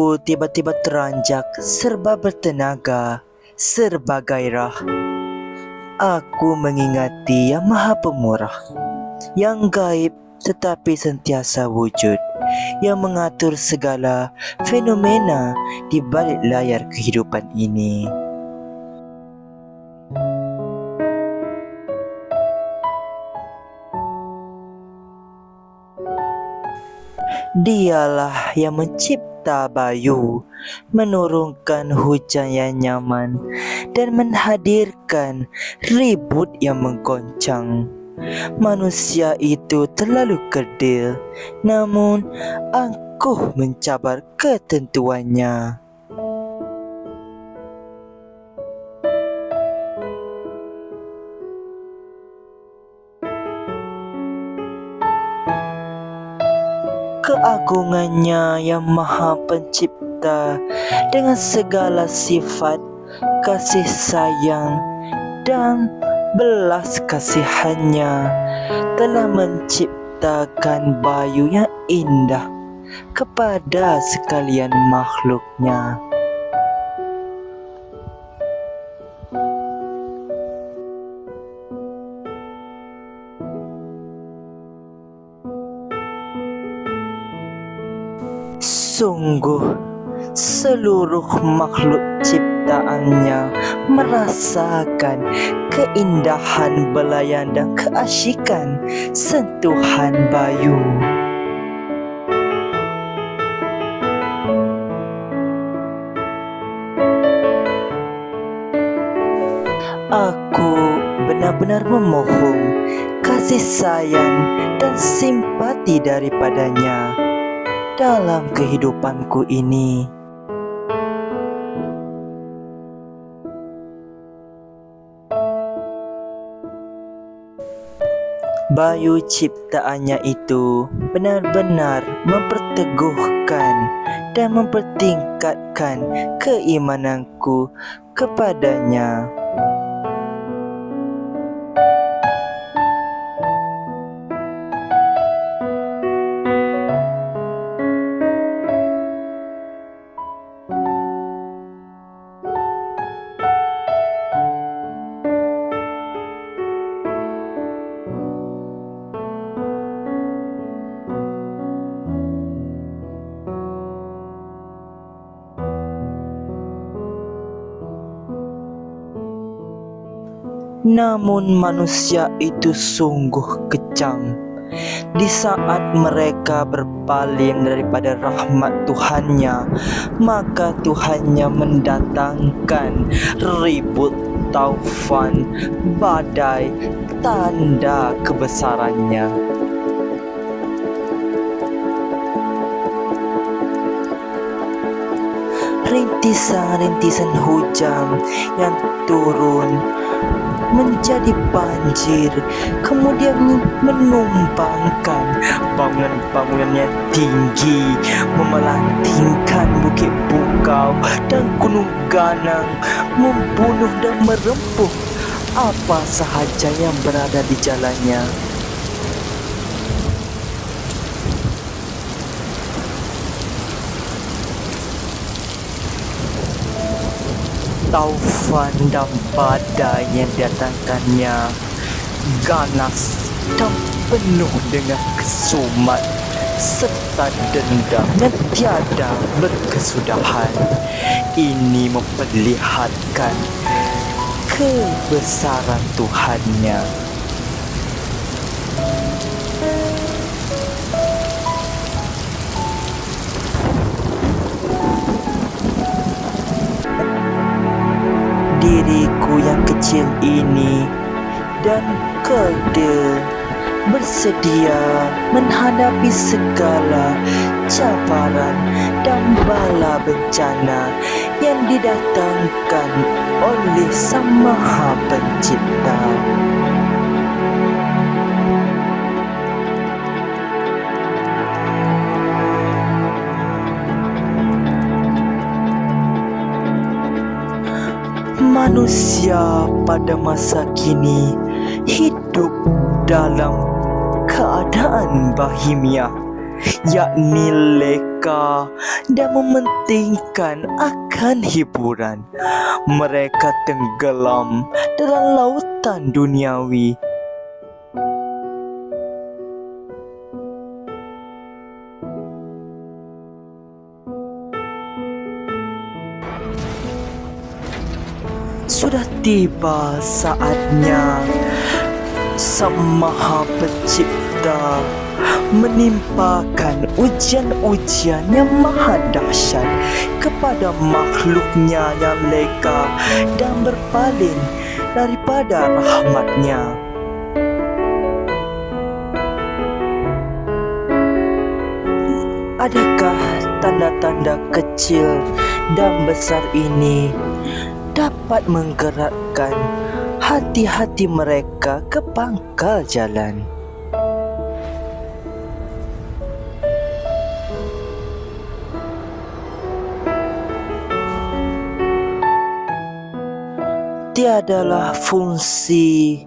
Aku tiba-tiba teranjak serba bertenaga, serba gairah. Aku mengingati yang maha pemurah, yang gaib tetapi sentiasa wujud, yang mengatur segala fenomena di balik layar kehidupan ini. Dialah yang mencipta bayu, menurunkan hujan yang nyaman dan menghadirkan ribut yang menggoncang. Manusia itu terlalu kerdil, namun angkuh mencabar ketentuannya. Keagungannya yang maha pencipta dengan segala sifat kasih sayang dan belas kasihannya telah menciptakan bayu yang indah kepada sekalian makhluknya. Sungguh seluruh makhluk ciptaannya merasakan keindahan belayan dan keasyikan sentuhan bayu. Aku benar-benar memohon kasih sayang dan simpati daripadanya dalam kehidupanku ini. Bayu ciptaannya itu benar-benar memperteguhkan dan mempertingkatkan keimananku kepadanya. Namun manusia itu sungguh kejam. Di saat mereka berpaling daripada rahmat Tuhannya Maka Tuhannya mendatangkan ribut taufan badai tanda kebesarannya. Rintisan-rintisan hujan yang turun menjadi banjir kemudian menumpangkan bangunan-bangunan yang tinggi memelantingkan bukit bukau dan gunung ganang membunuh dan merempuh. Apa sahaja yang berada di jalannya taufan dan badai yang datangkannya ganas dan penuh dengan kesumat serta dendam yang tiada berkesudahan ini memperlihatkan kebesaran Tuhannya. Diriku yang kecil ini dan kerde bersedia menghadapi segala cabaran dan bala bencana yang didatangkan oleh Sang Maha Pencipta. Manusia pada masa kini hidup dalam keadaan bahimia yakni leka dan mementingkan akan hiburan. Mereka tenggelam dalam lautan duniawi. Tiba saatnya Sang Maha Pencipta menimpakan ujian-ujian yang maha dahsyat kepada makhluknya yang leka dan berpaling daripada rahmatnya. Adakah tanda-tanda kecil dan besar ini dapat menggerakkan hati-hati mereka ke pangkal jalan. Tiadalah fungsi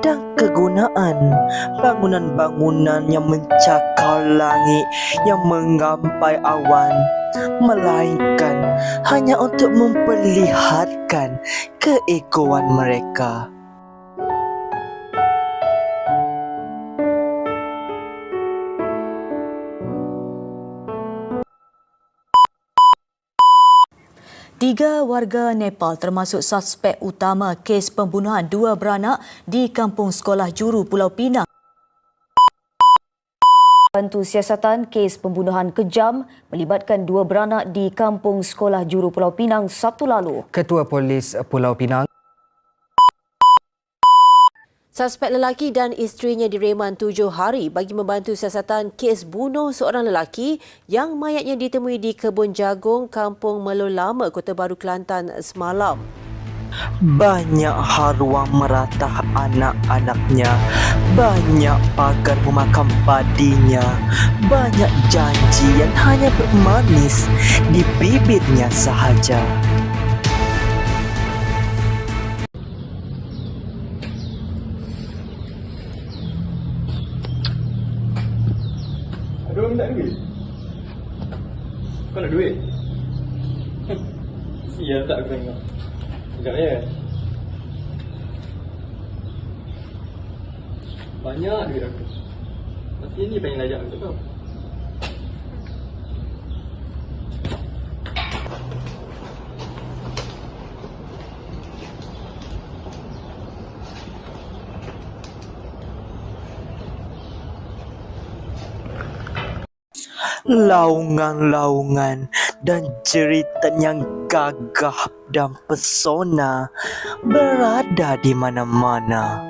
dan kegunaan bangunan-bangunan yang mencakar langit yang menggampai awan melainkan hanya untuk memperlihatkan keegoan mereka. Tiga warga Nepal termasuk suspek utama kes pembunuhan dua beranak di kampung sekolah juru Pulau Pinang. Bantu siasatan kes pembunuhan kejam melibatkan dua beranak di kampung sekolah juru Pulau Pinang Sabtu lalu. Ketua Polis Pulau Pinang Suspek lelaki dan isterinya direman tujuh hari bagi membantu siasatan kes bunuh seorang lelaki yang mayatnya ditemui di kebun jagung Kampung Melo Lama, Kota Baru, Kelantan semalam. Banyak haruang meratah anak-anaknya Banyak pagar memakan padinya Banyak janji yang hanya bermanis di bibirnya sahaja Ada orang minta duit? Kau nak duit? Sekejap ya. Banyak duit aku Masih ni pengen ajak aku tau Laungan-laungan dan jeritan yang gagah dan pesona berada di mana-mana.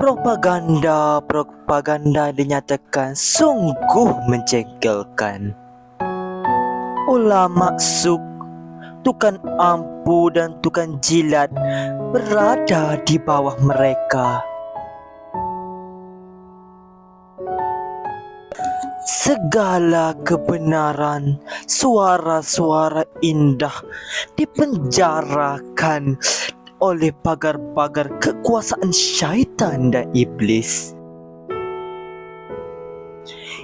Propaganda-propaganda dinyatakan sungguh menjengkelkan. Ulama suk, tukang ampu dan tukang jilat berada di bawah mereka. Segala kebenaran, suara-suara indah dipenjarakan oleh pagar-pagar kekuasaan syaitan dan iblis.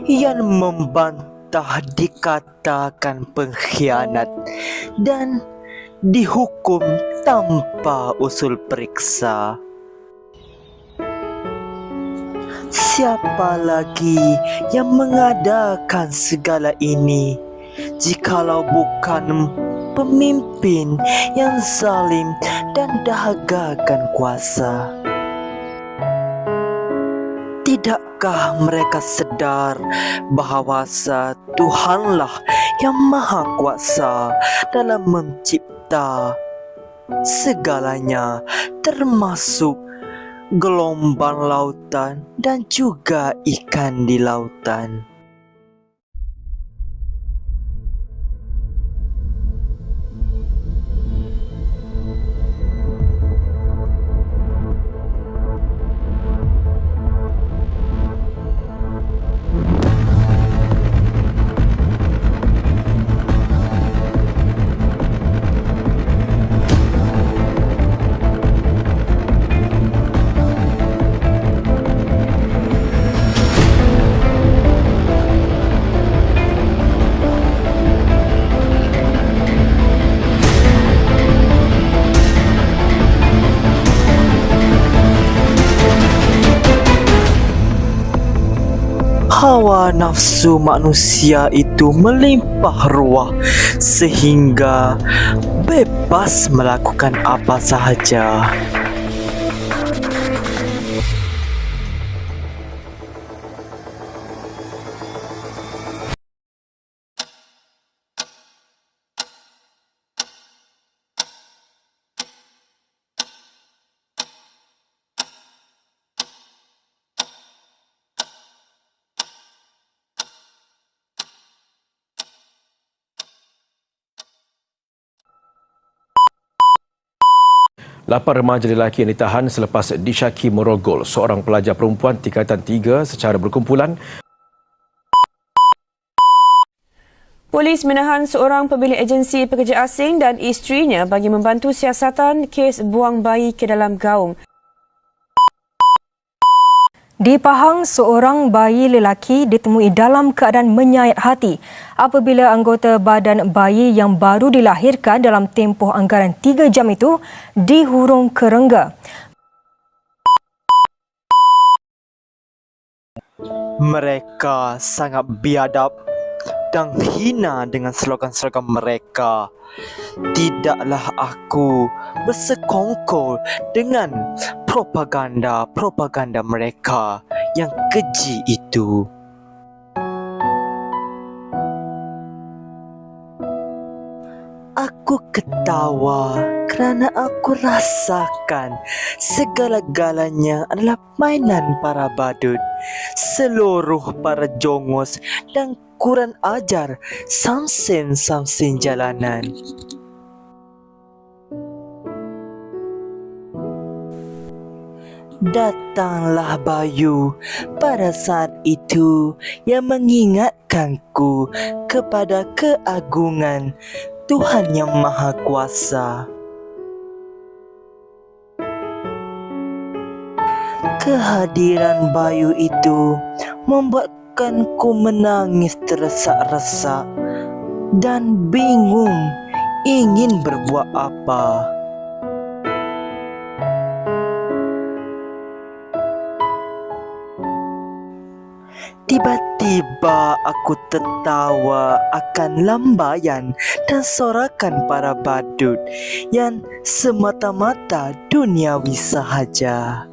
Yang membantah dikatakan pengkhianat dan dihukum tanpa usul periksa. Siapa lagi yang mengadakan segala ini jikalau bukan pemimpin yang zalim dan dahagakan kuasa? Tidakkah mereka sedar bahawasa Tuhanlah yang maha kuasa dalam mencipta segalanya termasuk gelombang lautan dan juga ikan di lautan. Hawa nafsu manusia itu melimpah ruah sehingga bebas melakukan apa sahaja. Lapan remaja lelaki yang ditahan selepas disyaki merogol seorang pelajar perempuan tingkatan 3 secara berkumpulan Polis menahan seorang pemilik agensi pekerja asing dan isterinya bagi membantu siasatan kes buang bayi ke dalam gaung. Di Pahang, seorang bayi lelaki ditemui dalam keadaan menyayat hati apabila anggota badan bayi yang baru dilahirkan dalam tempoh anggaran 3 jam itu dihurung ke rengga. Mereka sangat biadab dan hina dengan slogan-slogan mereka. Tidaklah aku bersekongkol dengan propaganda-propaganda mereka yang keji itu. Aku ketawa kerana aku rasakan segala-galanya adalah mainan para badut. Seluruh para jongos dan kurang ajar samsen-samsen jalanan. Datanglah Bayu pada saat itu yang mengingatkanku kepada keagungan Tuhan Yang Maha Kuasa. Kehadiran Bayu itu membuatkanku menangis tersesak-resak dan bingung ingin berbuat apa. Tiba-tiba aku tertawa akan lambayan dan sorakan para badut yang semata-mata duniawi sahaja.